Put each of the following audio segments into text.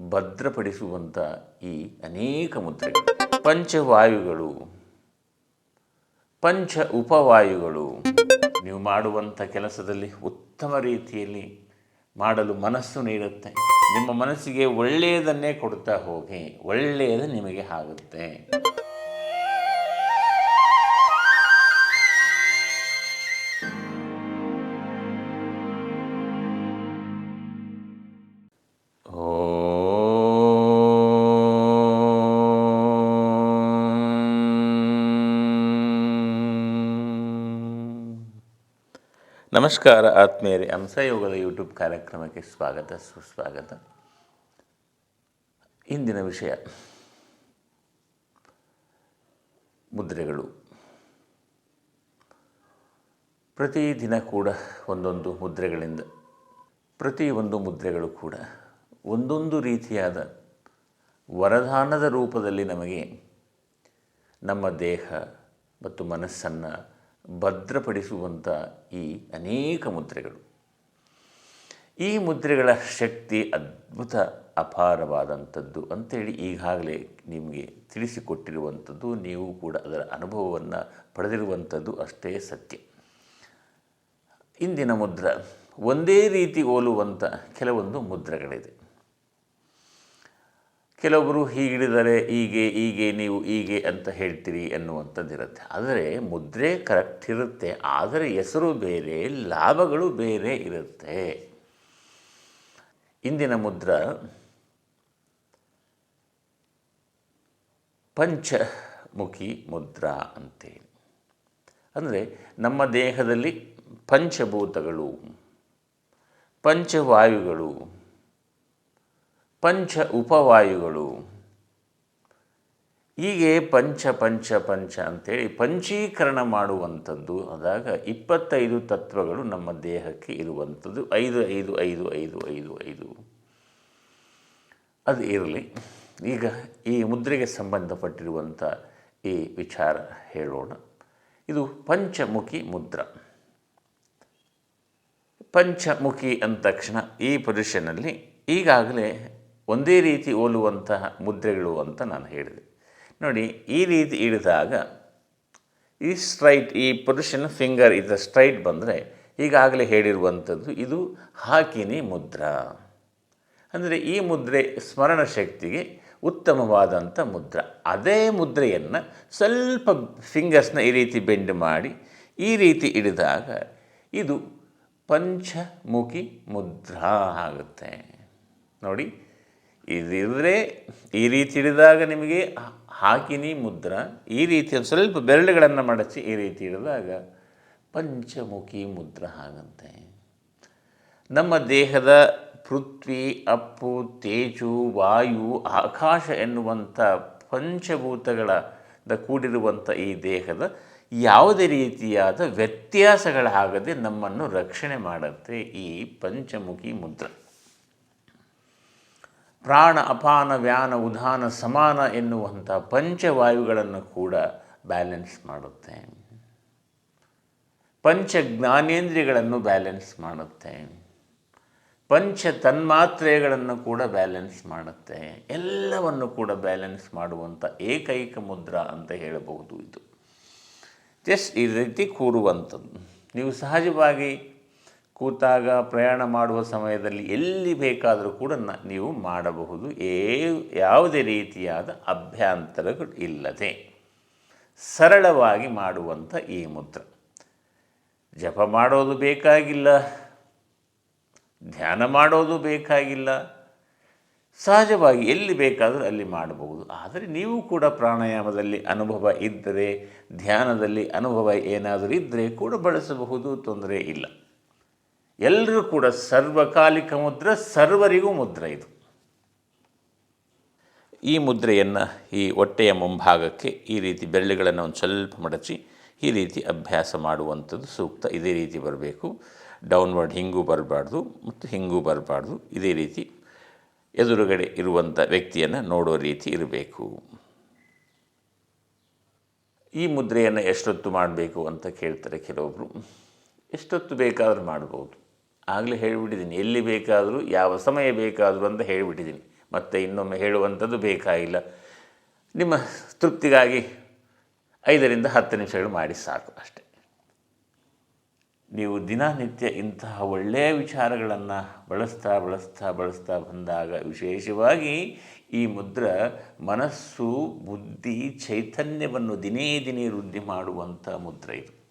ಭದ್ರಪಡಿಸುವಂಥ ಈ ಅನೇಕ ಮುದ್ರೆಗಳು. ಪಂಚವಾಯುಗಳು, ಪಂಚ ಉಪವಾಯುಗಳು. ನೀವು ಮಾಡುವಂಥ ಕೆಲಸದಲ್ಲಿ ಉತ್ತಮ ರೀತಿಯಲ್ಲಿ ಮಾಡಲು ಮನಸ್ಸು ನೀಡುತ್ತೆ. ನಿಮ್ಮ ಮನಸ್ಸಿಗೆ ಒಳ್ಳೆಯದನ್ನೇ ಕೊಡ್ತಾ ಹೋಗಿ, ಒಳ್ಳೆಯದು ನಿಮಗೆ ಆಗುತ್ತೆ. ನಮಸ್ಕಾರ, ಆತ್ಮೀಯರೇ. ಹಂಸಯೋಗದ ಯೂಟ್ಯೂಬ್ ಕಾರ್ಯಕ್ರಮಕ್ಕೆ ಸ್ವಾಗತ, ಸುಸ್ವಾಗತ. ಇಂದಿನ ವಿಷಯ, ಮುದ್ರೆಗಳು. ಪ್ರತಿ ದಿನ ಕೂಡ ಒಂದೊಂದು ಮುದ್ರೆಗಳಿಂದ ಪ್ರತಿಯೊಂದು ಮುದ್ರೆಗಳು ಕೂಡ ಒಂದೊಂದು ರೀತಿಯಾದ ವರದಾನದ ರೂಪದಲ್ಲಿ ನಮಗೆ ನಮ್ಮ ದೇಹ ಮತ್ತು ಮನಸ್ಸನ್ನು ಭದ್ರಪಡಿಸುವಂಥ ಈ ಅನೇಕ ಮುದ್ರೆಗಳು. ಈ ಮುದ್ರೆಗಳ ಶಕ್ತಿ ಅದ್ಭುತ, ಅಪಾರವಾದಂಥದ್ದು ಅಂಥೇಳಿ ಈಗಾಗಲೇ ನಿಮಗೆ ತಿಳಿಸಿಕೊಟ್ಟಿರುವಂಥದ್ದು, ನೀವು ಕೂಡ ಅದರ ಅನುಭವವನ್ನು ಪಡೆದಿರುವಂಥದ್ದು ಅಷ್ಟೇ ಸತ್ಯ. ಇಂದಿನ ಮುದ್ರ ಒಂದೇ ರೀತಿ ಹೋಲುವಂಥ ಕೆಲವೊಂದು ಮುದ್ರೆಗಳಿದೆ. ಕೆಲವೊಬ್ಬರು ಹೀಗಿಡಿದರೆ ಹೀಗೆ ಹೀಗೆ, ನೀವು ಹೀಗೆ ಅಂತ ಹೇಳ್ತೀರಿ ಅನ್ನುವಂಥದ್ದಿರುತ್ತೆ ಆದರೆ ಮುದ್ರೆ ಕರೆಕ್ಟ್ ಇರುತ್ತೆ ಆದರೆ ಹೆಸರು ಬೇರೆ, ಲಾಭಗಳು ಬೇರೆ ಇರುತ್ತೆ. ಇಂದಿನ ಮುದ್ರ ಪಂಚಮುಖಿ ಮುದ್ರಾ ಅಂತೇಳಿ. ಅಂದರೆ ನಮ್ಮ ದೇಹದಲ್ಲಿ ಪಂಚಭೂತಗಳು, ಪಂಚವಾಯುಗಳು ಪಂಚ ಉಪವಾಯುಗಳು. ಹೀಗೆ ಪಂಚ ಪಂಚ ಪಂಚ ಅಂತೇಳಿ ಪಂಚೀಕರಣ ಮಾಡುವಂಥದ್ದು ಆದಾಗ ಇಪ್ಪತ್ತೈದು ತತ್ವಗಳು ನಮ್ಮ ದೇಹಕ್ಕೆ ಇರುವಂಥದ್ದು. ಐದು ಐದು ಐದು ಐದು ಐದು ಐದು. ಅದು ಇರಲಿ. ಈಗ ಈ ಮುದ್ರೆಗೆ ಸಂಬಂಧಪಟ್ಟಿರುವಂಥ ಈ ವಿಚಾರ ಹೇಳೋಣ. ಇದು ಪಂಚಮುಖಿ ಮುದ್ರ. ಪಂಚಮುಖಿ ಅಂದ ತಕ್ಷಣ ಈ ಪೊಸಿಷನಲ್ಲಿ ಈಗಾಗಲೇ ಒಂದೇ ರೀತಿ ಹೋಲುವಂತಹ ಮುದ್ರೆಗಳು ಅಂತ ನಾನು ಹೇಳಿದೆ. ನೋಡಿ, ಈ ರೀತಿ ಇಳಿದಾಗ ಈ ಸ್ಟ್ರೈಟ್ ಈ ಪೊಸಿಷನ್ ಫಿಂಗರ್ ಇದು ಸ್ಟ್ರೈಟ್ ಬಂದರೆ ಈಗಾಗಲೇ ಹೇಳಿರುವಂಥದ್ದು ಇದು ಹಾಕಿನಿ ಮುದ್ರಾ. ಅಂದರೆ ಈ ಮುದ್ರೆ ಸ್ಮರಣ ಶಕ್ತಿಗೆ ಉತ್ತಮವಾದಂಥ ಮುದ್ರ. ಅದೇ ಮುದ್ರೆಯನ್ನು ಸ್ವಲ್ಪ ಫಿಂಗರ್ಸ್ನ ಈ ರೀತಿ ಬೆಂಡ್ ಮಾಡಿ ಈ ರೀತಿ ಹಿಡಿದಾಗ ಇದು ಪಂಚಮುಖಿ ಮುದ್ರಾ ಆಗುತ್ತೆ. ನೋಡಿ ಇದಿದ್ರೆ ಈ ರೀತಿ ಹಿಡಿದಾಗ ನಿಮಗೆ ಹಾಕಿನಿ ಮುದ್ರ, ಈ ರೀತಿ ಸ್ವಲ್ಪ ಬೆರಳುಗಳನ್ನು ಮಡಚಿ ಈ ರೀತಿ ಹಿಡಿದಾಗ ಪಂಚಮುಖಿ ಮುದ್ರ ಹಾಗಂತೆ ನಮ್ಮ ದೇಹದ ಪೃಥ್ವಿ, ಅಪ್ಪು, ತೇಜು, ವಾಯು, ಆಕಾಶ ಎನ್ನುವಂಥ ಪಂಚಭೂತಗಳ ಕೂಡಿರುವಂಥ ಈ ದೇಹದ ಯಾವುದೇ ರೀತಿಯಾದ ವ್ಯತ್ಯಾಸಗಳಾಗದೆ ನಮ್ಮನ್ನು ರಕ್ಷಣೆ ಮಾಡುತ್ತೆ ಈ ಪಂಚಮುಖಿ ಮುದ್ರ. ಪ್ರಾಣ ಅಪಾನ ವ್ಯಾನ ಉದಾನ ಸಮಾನ ಎನ್ನುವಂಥ ಪಂಚವಾಯುಗಳನ್ನು ಕೂಡ ಬ್ಯಾಲೆನ್ಸ್ ಮಾಡುತ್ತೆ. ಪಂಚ ಜ್ಞಾನೇಂದ್ರಿಯಗಳನ್ನು ಬ್ಯಾಲೆನ್ಸ್ ಮಾಡುತ್ತೆ. ಪಂಚ ತನ್ಮಾತ್ರೆಗಳನ್ನು ಕೂಡ ಬ್ಯಾಲೆನ್ಸ್ ಮಾಡುತ್ತೆ. ಎಲ್ಲವನ್ನು ಕೂಡ ಬ್ಯಾಲೆನ್ಸ್ ಮಾಡುವಂಥ ಏಕೈಕ ಮುದ್ರ ಅಂತ ಹೇಳಬಹುದು ಇದು. ಜಸ್ಟ್ ಈ ರೀತಿ ಕೂರುವಂಥದ್ದು. ನೀವು ಸಹಜವಾಗಿ ಕೂತಾಗ ಪ್ರಯಾಣ ಮಾಡುವ ಸಮಯದಲ್ಲಿ ಎಲ್ಲಿ ಬೇಕಾದರೂ ಕೂಡ ನೀವು ಮಾಡಬಹುದು. ಏ, ಯಾವುದೇ ರೀತಿಯಾದ ಅಭ್ಯಂತರಗಳು ಇಲ್ಲದೆ ಸರಳವಾಗಿ ಮಾಡುವಂಥ ಈ ಮುದ್ರ. ಜಪ ಮಾಡೋದು ಬೇಕಾಗಿಲ್ಲ, ಧ್ಯಾನ ಮಾಡೋದು ಬೇಕಾಗಿಲ್ಲ, ಸಹಜವಾಗಿ ಎಲ್ಲಿ ಬೇಕಾದರೂ ಅಲ್ಲಿ ಮಾಡಬಹುದು. ಆದರೆ ನೀವು ಕೂಡ ಪ್ರಾಣಾಯಾಮದಲ್ಲಿ ಅನುಭವ ಇದ್ದರೆ, ಧ್ಯಾನದಲ್ಲಿ ಅನುಭವ ಏನಾದರೂ ಇದ್ದರೆ ಕೂಡ ಬಳಸಬಹುದು, ತೊಂದರೆ ಇಲ್ಲ. ಎಲ್ಲರೂ ಕೂಡ ಸರ್ವಕಾಲಿಕ ಮುದ್ರ, ಸರ್ವರಿಗೂ ಮುದ್ರೆ ಇದು. ಈ ಮುದ್ರೆಯನ್ನು ಈ ಹೊಟ್ಟೆಯ ಮುಂಭಾಗಕ್ಕೆ ಈ ರೀತಿ ಬೆರಳುಗಳನ್ನು ಒಂದು ಸ್ವಲ್ಪ ಮಡಚಿ, ಈ ರೀತಿ ಅಭ್ಯಾಸ ಮಾಡುವಂಥದ್ದು ಸೂಕ್ತ. ಇದೇ ರೀತಿ ಬರಬೇಕು. ಡೌನ್ವರ್ಡ್ ಹಿಂಗೂ ಬರಬಾರ್ದು, ಮತ್ತು ಹಿಂಗೂ ಬರಬಾರ್ದು. ಇದೇ ರೀತಿ ಎದುರುಗಡೆ ಇರುವಂಥ ವ್ಯಕ್ತಿಯನ್ನು ನೋಡೋ ರೀತಿ ಇರಬೇಕು. ಈ ಮುದ್ರೆಯನ್ನು ಎಷ್ಟೊತ್ತು ಮಾಡಬೇಕು ಅಂತ ಕೇಳ್ತಾರೆ ಕೆಲವೊಬ್ಬರು ಎಷ್ಟೊತ್ತು ಬೇಕಾದರೂ ಮಾಡ್ಬೋದು. ಆಗಲೇ ಹೇಳಿಬಿಟ್ಟಿದ್ದೀನಿ. ಎಲ್ಲಿ ಬೇಕಾದರೂ, ಯಾವ ಸಮಯ ಬೇಕಾದರೂ ಅಂತ ಹೇಳಿಬಿಟ್ಟಿದ್ದೀನಿ. ಮತ್ತೆ ಇನ್ನೊಮ್ಮೆ ಹೇಳುವಂಥದ್ದು ಬೇಕಾಗಿಲ್ಲ. ನಿಮ್ಮ ತೃಪ್ತಿಗಾಗಿ ಐದರಿಂದ ಹತ್ತು ನಿಮಿಷಗಳು ಮಾಡಿ ಸಾಕು ಅಷ್ಟೆ. ನೀವು ದಿನನಿತ್ಯ ಇಂತಹ ಒಳ್ಳೆಯ ವಿಚಾರಗಳನ್ನು ಬಳಸ್ತಾ ಬಳಸ್ತಾ ಬಳಸ್ತಾ ಬಂದಾಗ ವಿಶೇಷವಾಗಿ ಈ ಮುದ್ರ ಮನಸ್ಸು, ಬುದ್ಧಿ, ಚೈತನ್ಯವನ್ನು ದಿನೇ ದಿನೇ ವೃದ್ಧಿ ಮಾಡುವಂಥ ಮುದ್ರ ಇದು.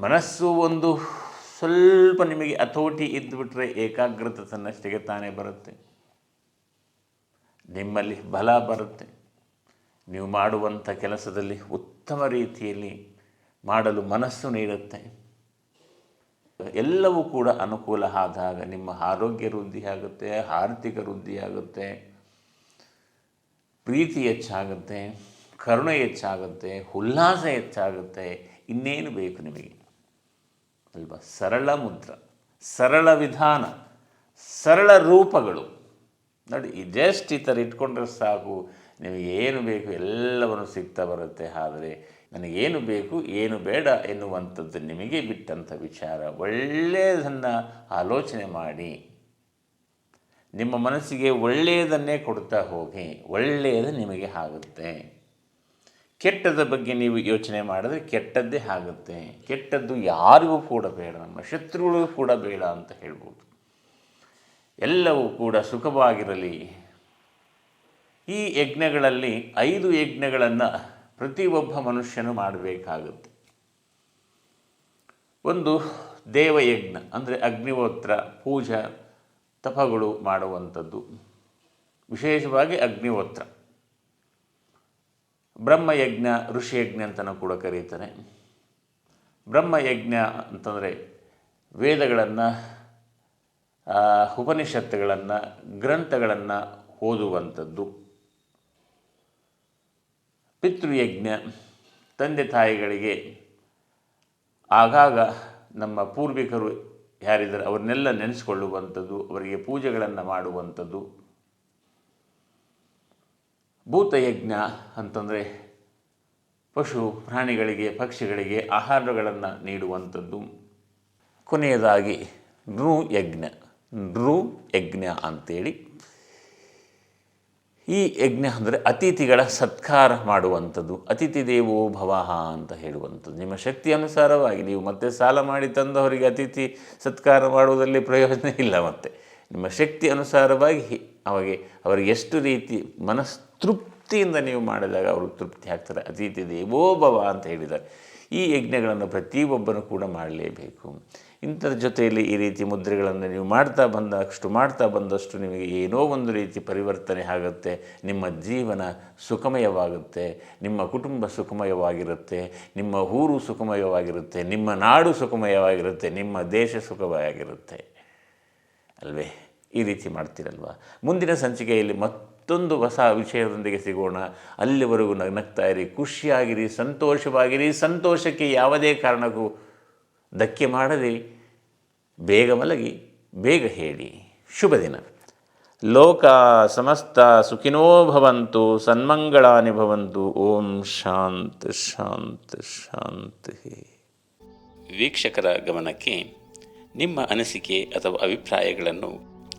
ಮನಸ್ಸು ಒಂದು ಸ್ವಲ್ಪ ನಿಮಗೆ ಅಥೋಟಿ ಇದ್ದುಬಿಟ್ರೆ ಏಕಾಗ್ರತೆ ತನ್ನಷ್ಟಿಗೆ ತಾನೇ ಬರುತ್ತೆ. ನಿಮ್ಮಲ್ಲಿ ಬಲ ಬರುತ್ತೆ. ನೀವು ಮಾಡುವಂಥ ಕೆಲಸದಲ್ಲಿ ಉತ್ತಮ ರೀತಿಯಲ್ಲಿ ಮಾಡಲು ಮನಸ್ಸು ನೀಡುತ್ತೆ. ಎಲ್ಲವೂ ಕೂಡ ಅನುಕೂಲ ಆದಾಗ ನಿಮ್ಮ ಆರೋಗ್ಯ ವೃದ್ಧಿಯಾಗುತ್ತೆ ಆರ್ಥಿಕ ವೃದ್ಧಿಯಾಗುತ್ತೆ ಪ್ರೀತಿ ಹೆಚ್ಚಾಗುತ್ತೆ, ಕರುಣೆ ಹೆಚ್ಚಾಗುತ್ತೆ, ಉಲ್ಲಾಸ ಹೆಚ್ಚಾಗುತ್ತೆ. ಇನ್ನೇನು ಬೇಕು ನಿಮಗೆ? ಅಲ್ವಾ ಸರಳ ಮುದ್ರ, ಸರಳ ವಿಧಾನ, ಸರಳ ರೂಪಗಳು. ನೋಡಿ, ಈ ಜಸ್ಟ್ ಈ ಥರ ಇಟ್ಕೊಂಡ್ರೆ ಸಾಕು, ನಿಮಗೆ ಏನು ಬೇಕು ಎಲ್ಲವನ್ನು ಸಿಗ್ತಾ ಬರುತ್ತೆ, ಆದರೆ ನನಗೇನು ಬೇಕು, ಏನು ಬೇಡ ಎನ್ನುವಂಥದ್ದು ನಿಮಗೆ ಬಿಟ್ಟಂಥ ವಿಚಾರ. ಒಳ್ಳೆಯದನ್ನು ಆಲೋಚನೆ ಮಾಡಿ, ನಿಮ್ಮ ಮನಸ್ಸಿಗೆ ಒಳ್ಳೆಯದನ್ನೇ ಕೊಡ್ತಾ ಹೋಗಿ, ಒಳ್ಳೆಯದು ನಿಮಗೆ ಆಗುತ್ತೆ. ಕೆಟ್ಟದ ಬಗ್ಗೆ ನೀವು ಯೋಚನೆ ಮಾಡಿದ್ರೆ ಕೆಟ್ಟದ್ದೇ ಆಗುತ್ತೆ. ಕೆಟ್ಟದ್ದು ಯಾರಿಗೂ ಕೂಡ ಬೇಡ, ನಮ್ಮ ಶತ್ರುಗಳಿಗೂ ಕೂಡ ಬೇಡ ಅಂತ ಹೇಳ್ಬೋದು. ಎಲ್ಲವೂ ಕೂಡ ಸುಖವಾಗಿರಲಿ. ಈ ಯಜ್ಞಗಳಲ್ಲಿ ಐದು ಯಜ್ಞಗಳನ್ನು ಪ್ರತಿಯೊಬ್ಬ ಮನುಷ್ಯನು ಮಾಡಬೇಕಾಗುತ್ತೆ. ಒಂದು ದೇವಯಜ್ಞ, ಅಂದರೆ ಅಗ್ನಿಹೋತ್ರ, ಪೂಜಾ, ತಪಗಳು ಮಾಡುವಂಥದ್ದು. ವಿಶೇಷವಾಗಿ ಅಗ್ನಿಹೋತ್ರ. ಬ್ರಹ್ಮಯಜ್ಞ, ಋಷಿಯಜ್ಞ ಅಂತಲೂ ಕೂಡ ಕರೀತಾರೆ. ಬ್ರಹ್ಮಯಜ್ಞ ಅಂತಂದರೆ ವೇದಗಳನ್ನು ಉಪನಿಷತ್ತುಗಳನ್ನು, ಗ್ರಂಥಗಳನ್ನು ಓದುವಂಥದ್ದು. ಪಿತೃಯಜ್ಞ, ತಂದೆ ತಾಯಿಗಳಿಗೆ ಆಗಾಗ ನಮ್ಮ ಪೂರ್ವಿಕರು ಯಾರಿದ್ದಾರೆ ಅವ್ರನ್ನೆಲ್ಲ ನೆನೆಸ್ಕೊಳ್ಳುವಂಥದ್ದು, ಅವರಿಗೆ ಪೂಜೆಗಳನ್ನು ಮಾಡುವಂಥದ್ದು. ಭೂತಯಜ್ಞ ಅಂತಂದರೆ ಪಶು ಪ್ರಾಣಿಗಳಿಗೆ, ಪಕ್ಷಿಗಳಿಗೆ ಆಹಾರಗಳನ್ನು ನೀಡುವಂಥದ್ದು. ಕೊನೆಯದಾಗಿ ನೃ ಯಜ್ಞ. ನೃ ಯಜ್ಞ ಅಂತೇಳಿ. ಈ ಯಜ್ಞ ಅಂದರೆ ಅತಿಥಿಗಳ ಸತ್ಕಾರ ಮಾಡುವಂಥದ್ದು. ಅತಿಥಿ ದೇವೋ ಭವಃ ಅಂತ ಹೇಳುವಂಥದ್ದು. ನಿಮ್ಮ ಶಕ್ತಿ ಅನುಸಾರವಾಗಿ ನೀವು ಮತ್ತೆ ಸಾಲ ಮಾಡಿ ತಂದವರಿಗೆ ಅತಿಥಿ ಸತ್ಕಾರ ಮಾಡುವುದರಲ್ಲಿ ಪ್ರಯೋಜನ ಇಲ್ಲ ಮತ್ತೆ. ನಿಮ್ಮ ಶಕ್ತಿ ಅನುಸಾರವಾಗಿ ಅವಾಗೆ ಅವರಿಗೆ ಎಷ್ಟು ರೀತಿ ಮನಸ್ತೃಪ್ತಿಯಿಂದ ನೀವು ಮಾಡಿದಾಗ ಅವರು ತೃಪ್ತಿ ಆಗ್ತಾರೆ. ಅತಿಥಿ ದೇವೋ ಭವ ಅಂತ ಹೇಳಿದ್ದಾರೆ. ಈ ಯಜ್ಞಗಳನ್ನು ಪ್ರತಿಯೊಬ್ಬನು ಕೂಡ ಮಾಡಲೇಬೇಕು. ಇಂಥದ್ರ ಜೊತೆಯಲ್ಲಿ ಈ ರೀತಿ ಮುದ್ರೆಗಳನ್ನು ನೀವು ಮಾಡ್ತಾ ಬಂದಷ್ಟು ಮಾಡ್ತಾ ಬಂದಷ್ಟು ನಿಮಗೆ ಏನೋ ಒಂದು ರೀತಿ ಪರಿವರ್ತನೆ ಆಗುತ್ತೆ. ನಿಮ್ಮ ಜೀವನ ಸುಖಮಯವಾಗುತ್ತೆ. ನಿಮ್ಮ ಕುಟುಂಬ ಸುಖಮಯವಾಗಿರುತ್ತೆ. ನಿಮ್ಮ ಊರು ಸುಖಮಯವಾಗಿರುತ್ತೆ. ನಿಮ್ಮ ನಾಡು ಸುಖಮಯವಾಗಿರುತ್ತೆ. ನಿಮ್ಮ ದೇಶ ಸುಖಮಯವಾಗಿರುತ್ತೆ ಅಲ್ವೇ? ಈ ರೀತಿ ಮಾಡ್ತೀರಲ್ವ? ಮುಂದಿನ ಸಂಚಿಕೆಯಲ್ಲಿ ಮತ್ತೊಂದು ಹೊಸ ವಿಷಯದೊಂದಿಗೆ ಸಿಗೋಣ. ಅಲ್ಲಿವರೆಗೂ ನಗ್ನಗ್ತಾ ಇರಿ ಖುಷಿಯಾಗಿರಿ, ಸಂತೋಷವಾಗಿರಿ. ಸಂತೋಷಕ್ಕೆ ಯಾವುದೇ ಕಾರಣಕ್ಕೂ ಧಕ್ಕೆ ಮಾಡದೆ ಬೇಗ ಮಲಗಿ, ಬೇಗ ಹೇಳಿ. ಶುಭ ದಿನ. ಲೋಕ ಸಮಸ್ತ ಸುಖಿನೋ ಭವಂತು, ಸನ್ಮಂಗಳಾನಿ ಭವಂತು. ಓಂ ಶಾಂತ ಶಾಂತ, ಶಾಂತಿ ವೀಕ್ಷಕರ ಗಮನಕ್ಕೆ ನಿಮ್ಮ ಅನಿಸಿಕೆ ಅಥವಾ ಅಭಿಪ್ರಾಯಗಳನ್ನು